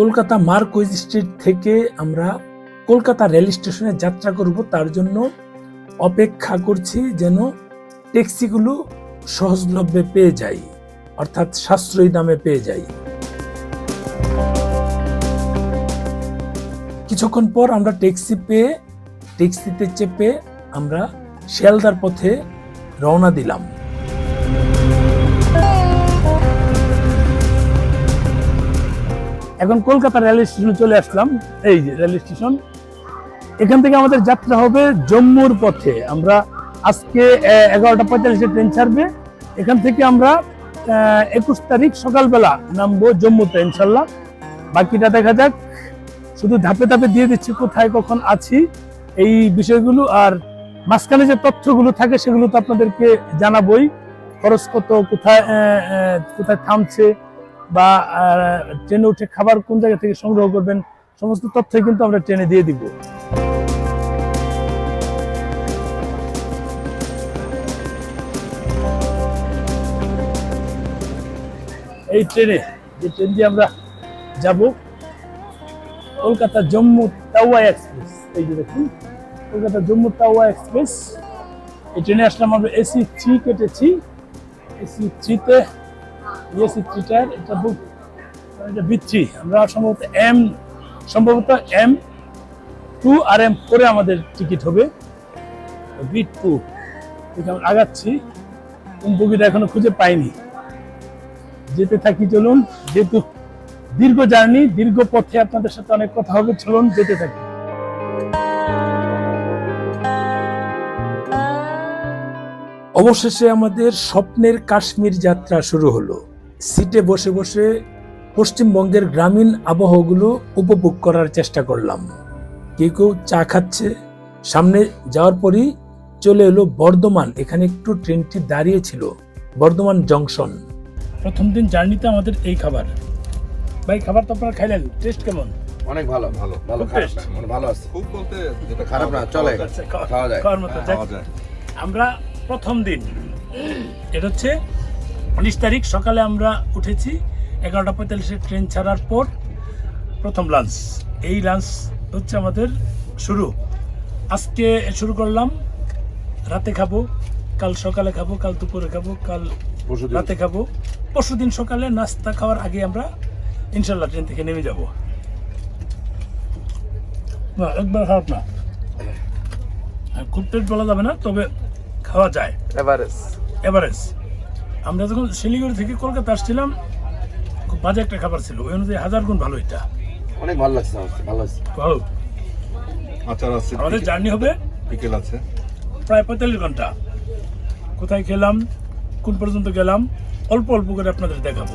Kolkata Marquis street থেকে আমরা Kolkata rail স্টেশনে যাত্রা করব। তার জন্য অপেক্ষা করছি যেন ট্যাক্সিগুলো সহজলভ্যে পেয়ে যাই, অর্থাৎ সাশ্রয়ী দামে পেয়ে যাই। কিছুক্ষণ পর আমরা ট্যাক্সি পেয়ে, ট্যাক্সিতে চেপে আমরা শিয়ালদার পথে রওনা দিলাম। এখন কলকাতা রেল স্টেশনে চলে আসলাম। এই যে রেল স্টেশন এখান থেকে আমাদের যাত্রা হবে জম্মুর পথে। আমরা আজকে এগারোটা পঁয়তাল্লিশে ট্রেন ছাড়বে। এখান থেকে আমরা একুশ তারিখ সকালবেলা নামবো জম্মুতে ইনশাল্লাহ। বাকিটা দেখা যাক। শুধু ধাপে ধাপে দিয়ে দিচ্ছি কোথায় কখন আছি, এই বিষয়গুলো। আর মাঝখানে যে তথ্যগুলো থাকে সেগুলো তো আপনাদেরকে জানাবই। খরচ কত, কোথায় কোথায় থামছে বা ট্রেনে উঠে খাবার কোন জায়গা থেকে সংগ্রহ করবেন, সমস্ত তথ্যই কিন্তু আমরা ট্রেনে দিয়ে দিব। এই ট্রেনে, যে ট্রেন দিয়ে আমরা যাব, কলকাতা জম্মু তাওয়া এক্সপ্রেস। এই যে দেখুন, কলকাতা জম্মু তাওয়া এক্সপ্রেস। এই ট্রেনে আসলাম আমরা এসি থ্রি কেটেছি। এসি থ্রিতে এটা বুক এটা আমরা সম্ভবত এম সম্ভবত এম টু আর এম ফোরে আমাদের টিকিট হবে। বি টু আমরা আগাচ্ছি। কোন এখনও খুঁজে পাইনি যেতে থাকি, চলুন। যেহেতু দীর্ঘ জার্নি, দীর্ঘ পথে আপনাদের সাথে অনেক কথা হবে, চলুন, যেতে থাকি। অবশেষে আমাদের স্বপ্নের কাশ্মীর যাত্রা শুরু হলো। সিটে বসে বসে পশ্চিমবঙ্গের গ্রামীণ আবহাওয়াগুলো উপভোগ করার চেষ্টা করলাম। কেউ কেউ চা খাচ্ছে। সামনে যাওয়ার পরই চলে এলো বর্ধমান। এখানে একটু ট্রেনটি দাঁড়িয়েছিল। বর্ধমান জংশন। প্রথম দিন জার্নিতে আমাদের এই খাবার। ভাই খাবার তো আপনারা খাইলেন। টেস্ট কেমন? অনেক ভালো ভালো ভালো। না, মানে ভালো আছে। খুব বলতে যেটা খারাপ না চলে। খাওয়া- খাওয়া যায়। খাওয়ার মতো খাওয়া যায়। আমরা প্রথম দিন। এটা হচ্ছে উনিশ তারিখ সকালে আমরা উঠেছি। এগারোটা পঁয়তাল্লিশে ট্রেন ছাড়ার পর প্রথম লাঞ্চ এই লাঞ্চ হচ্ছে আমাদের শুরু। আজকে শুরু করলাম রাতে খাব কাল সকালে খাব কাল দুপুরে খাব কাল। রাতে খাব। পরশু দিন সকালে নাস্তা খাওয়ার আগে আমরা ইনশাল্লাহ ট্রেন থেকে নেমে যাব। না একবার খারাপ না। খুব টেস্ট বলা যাবে না তবে খাওয়া যায়। এভারেজ এভারেজ আমরা যখন শিলিগুড়ি থেকে কলকাতা আসছিলাম খুব বাজে একটা খাবার ছিল। ওই অনুযায়ী হাজার গুণ ভালো এটা। অনেক ভালো লাগছে আমার ভালো লাগছে ভালো। আচার আছে আমাদের জার্নি হবে বিকেল আছে। প্রায় পঁয়তাল্লিশ ঘণ্টা। কোথায় খেলাম কোন পর্যন্ত গেলাম অল্প অল্প করে আপনাদের দেখাবো।